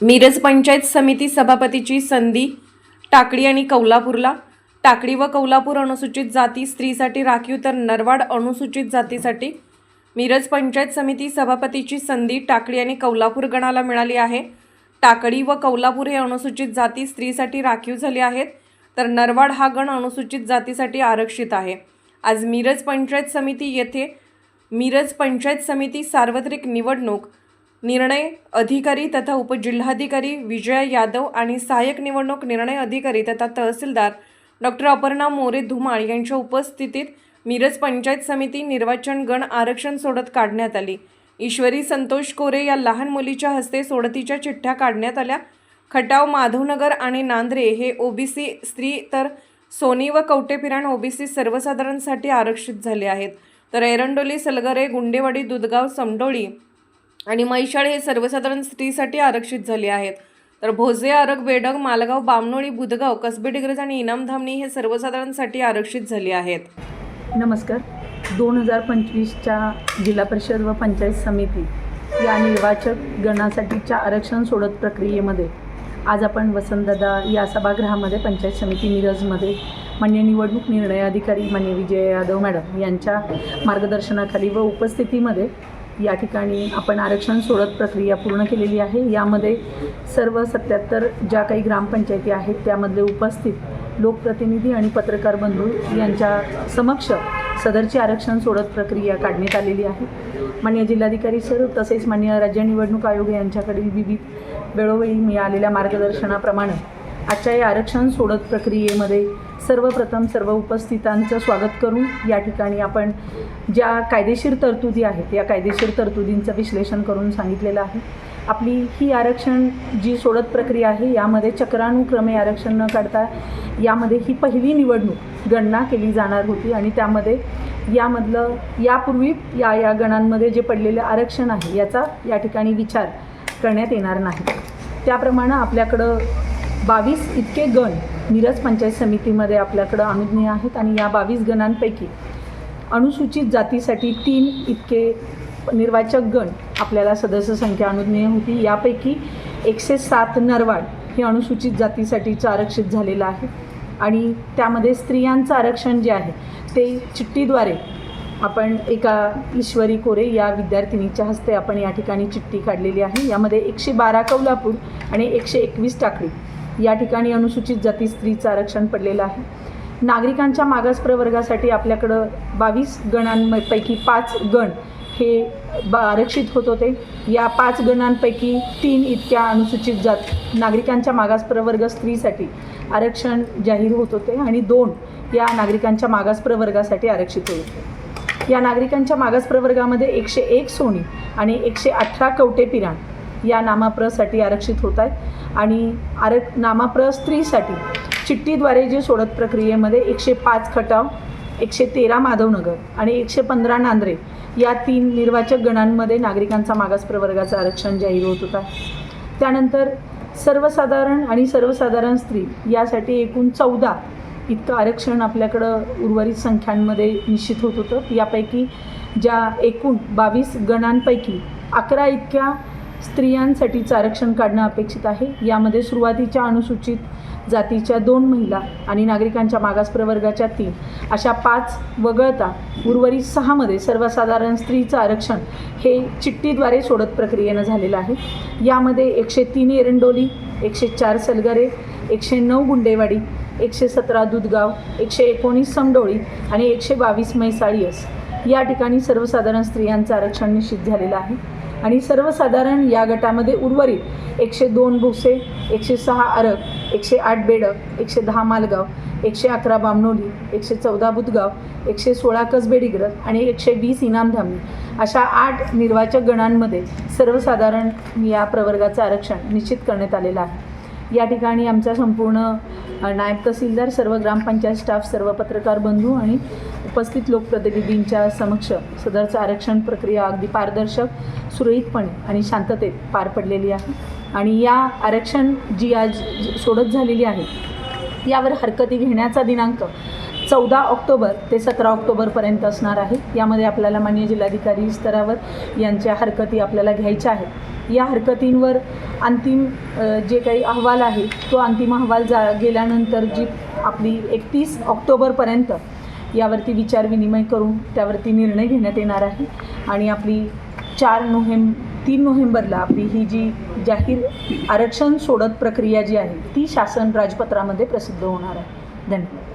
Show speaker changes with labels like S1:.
S1: मिरज पंचायत समिती सभापतीची संधी टाकडी आणि कौलापूरला. टाकडी व कौलापूर अनुसूचित जाती स्त्रीसाठी राखीव तर नरवाड अनुसूचित जातीसाठी. मिरज पंचायत समिती सभापतीची संधी टाकडी आणि कौलापूर गणाला मिळाली आहे. टाकडी व कौलापूर हे अनुसूचित जाती स्त्रीसाठी राखीव झाले आहेत तर नरवाड हा गण अनुसूचित जातीसाठी आरक्षित आहे. आज मिरज पंचायत समिती येथे मिरज पंचायत समिती सार्वत्रिक निवडणूक निर्णय अधिकारी तथा उपजिल्हाधिकारी विजया यादव आणि सहाय्यक निवडणूक निर्णय अधिकारी तथा तहसीलदार डॉक्टर अपर्णा मोरे धुमाळ यांच्या उपस्थितीत मिरज पंचायत समिती निर्वाचन गण आरक्षण सोडत काढण्यात आली. ईश्वरी संतोष कोरे या लहान मुलीच्या हस्ते सोडतीच्या चिठ्ठ्या काढण्यात आल्या. खटाव माधवनगर आणि नांद्रे हे ओबीसी स्त्री तर सोनी व कवटेपिराण ओबीसी सर्वसाधारणसाठी आरक्षित झाले आहेत. तर एरंडोली सलगरे गुंडेवाडी दुधगाव समडोळी आणि मैशाळ हे सर्वसाधारण स्त्रीसाठी आरक्षित झाले आहेत. तर भोजे आरग बेडग मालगाव बामनोळी बुधगाव कसबे डिग्रज आणि इनामधामणी हे सर्वसाधारणसाठी आरक्षित झाले आहेत.
S2: नमस्कार. दोन हजार पंचवीसच्या जिल्हा परिषद व पंचायत समिती या निर्वाचक गणासाठीच्या आरक्षण सोडत प्रक्रियेमध्ये आज आपण वसंतदादा या सभागृहामध्ये पंचायत समिती मिरजमध्ये मान्य निवडणूक निर्णय अधिकारी मान्य विजय यादव मॅडम यांच्या मार्गदर्शनाखाली व उपस्थितीमध्ये या ठिकाणी आपण आरक्षण सोडत प्रक्रिया पूर्ण केलेली आहे. यामध्ये सर्व सत्याहत्तर ज्या काही ग्रामपंचायती आहेत त्यामधले उपस्थित लोकप्रतिनिधी आणि पत्रकार बंधू यांच्या समक्ष सदरची आरक्षण सोडत प्रक्रिया काढण्यात आलेली आहे. मान्य जिल्हाधिकारी सर तसेच मान्य राज्य निवडणूक आयोग यांच्याकडील विविध वेळोवेळी मिळालेल्या मार्गदर्शनाप्रमाणे आजच्या या आरक्षण सोडत प्रक्रियेमध्ये सर्वप्रथम सर्व उपस्थितांचं स्वागत करून या ठिकाणी आपण ज्या कायदेशीर तरतुदी आहेत या कायदेशीर तरतुदींचं विश्लेषण करून सांगितलेलं आहे. आपली ही आरक्षण जी सोडत प्रक्रिया आहे यामध्ये चक्रानुक्रमे आरक्षण न काढता यामध्ये ही पहिली निवडणूक गणना केली जाणार होती आणि त्यामध्ये यामधलं यापूर्वी या या गणांमध्ये जे पडलेलं आरक्षण आहे याचा या ठिकाणी विचार करण्यात येणार नाही. त्याप्रमाणे आपल्याकडं बावीस इतके गण मिरज पंचायत समितीमध्ये आपल्याकडं अनुज्ञ आहेत आणि या बावीस गणांपैकी अनुसूचित जातीसाठी तीन इतके निर्वाचक गण आपल्याला सदस्य संख्या अनुज्ञेय होती. यापैकी एकशे सात नरवाड हे अनुसूचित जातीसाठीचं आरक्षित झालेलं आहे. आणि त्यामध्ये स्त्रियांचं आरक्षण जे आहे ते चिठ्ठीद्वारे आपण एका ईश्वरी कोरे या विद्यार्थिनीच्या हस्ते आपण या ठिकाणी चिठ्ठी काढलेली आहे. यामध्ये एकशे बारा कौलापूर आणि एकशे एकवीस टाकळी. या ठिकाणी अनुसूचित जाती स्त्रीचं आरक्षण पडलेलं आहे. नागरिकांच्या मागास प्रवर्गासाठी आपल्याकडं बावीस गणांपैकी पाच गण हे ब आरक्षित होत होते. या पाच गणांपैकी तीन इतक्या अनुसूचित जात नागरिकांच्या मागास प्रवर्ग स्त्रीसाठी आरक्षण जाहीर होत होते आणि दोन या नागरिकांच्या मागास प्रवर्गासाठी आरक्षित होत होते. या नागरिकांच्या मागास प्रवर्गामध्ये एकशे एक सोनी आणि एकशे अठरा कवटे पिराण या नामाप्रसाठी आरक्षित होत आहेत. आणि आरक नामाप्र स्त्रीसाठी चिठ्ठीद्वारे जे सोडत प्रक्रियेमध्ये एकशे पाच खटाव एकशे तेरा माधवनगर आणि एकशे पंधरा नांद्रे या तीन निर्वाचक गणांमध्ये नागरिकांचा मागास प्रवर्गाचं आरक्षण जाहीर होत होता. त्यानंतर सर्वसाधारण आणि सर्वसाधारण स्त्री यासाठी एकूण चौदा इतकं आरक्षण आपल्याकडं उर्वरित संख्यांमध्ये निश्चित होत होतं. यापैकी ज्या एकूण बावीस गणांपैकी अकरा इतक्या स्त्रियांसाठीचं आरक्षण काढणं अपेक्षित आहे. यामध्ये सुरुवातीच्या अनुसूचित जातीच्या दोन महिला आणि नागरिकांच्या मागास प्रवर्गाच्या तीन. अशा पाच वगळता उर्वरित सहामध्ये सर्वसाधारण स्त्रीचं आरक्षण हे चिठ्ठीद्वारे सोडत प्रक्रियेनं झालेलं आहे. यामध्ये एकशे तीन एरंडोली एकशे चार सलगरे एकशे नऊ गुंडेवाडी एकशे सतरा दुधगाव एकशे एकोणीस समडोळी आणि एकशे बावीस म्हैसाळीयस या ठिकाणी सर्वसाधारण स्त्रियांचं आरक्षण निश्चित झालेलं आहे. आणि सर्वसाधारण या गटामध्ये उर्वरित एकशे दोन भुसे एकशे सहा अरब एकशे आठ बेडक एकशे दहा मालगाव एकशे अकरा बामनोली एकशे चौदा बुधगाव एकशे सोळा कसबेडिग्रज आणि एकशे वीस इनामधामी अशा आठ निर्वाचक गणांमध्ये सर्वसाधारण या प्रवर्गाचं आरक्षण निश्चित करण्यात आलेलं आहे. या ठिकाणी आमचा संपूर्ण नायब तहसीलदार सर्व ग्रामपंचायत स्टाफ सर्व पत्रकार बंधू आणि उपस्थित लोकप्रतिनिधींच्या समक्ष सदरचं आरक्षण प्रक्रिया अगदी पारदर्शक सुरळीतपणे आणि शांततेत पार पडलेली आहे. आणि या आरक्षण जी आज सोडत झालेली आहे यावर हरकती घेण्याचा दिनांक चौदा ऑक्टोबर ते सतरा ऑक्टोबरपर्यंत असणार आहे. यामध्ये आपल्याला मान्य जिल्हाधिकारी स्तरावर यांच्या हरकती आपल्याला घ्यायच्या आहेत. या हरकतींवर अंतिम जे काही अहवाल आहे तो अंतिम अहवाल जा गेल्यानंतर जी आपली एकतीस ऑक्टोबरपर्यंत यावरती विचारविनिमय करून त्यावरती निर्णय घेण्यात येणार आहे. आणि आपली चार नोव्हेंब तीन नोव्हेंबरला आपली ही जी जाहीर आरक्षण सोडत प्रक्रिया जी आहे ती शासन राजपत्रामध्ये प्रसिद्ध होणार आहे. धन्यवाद.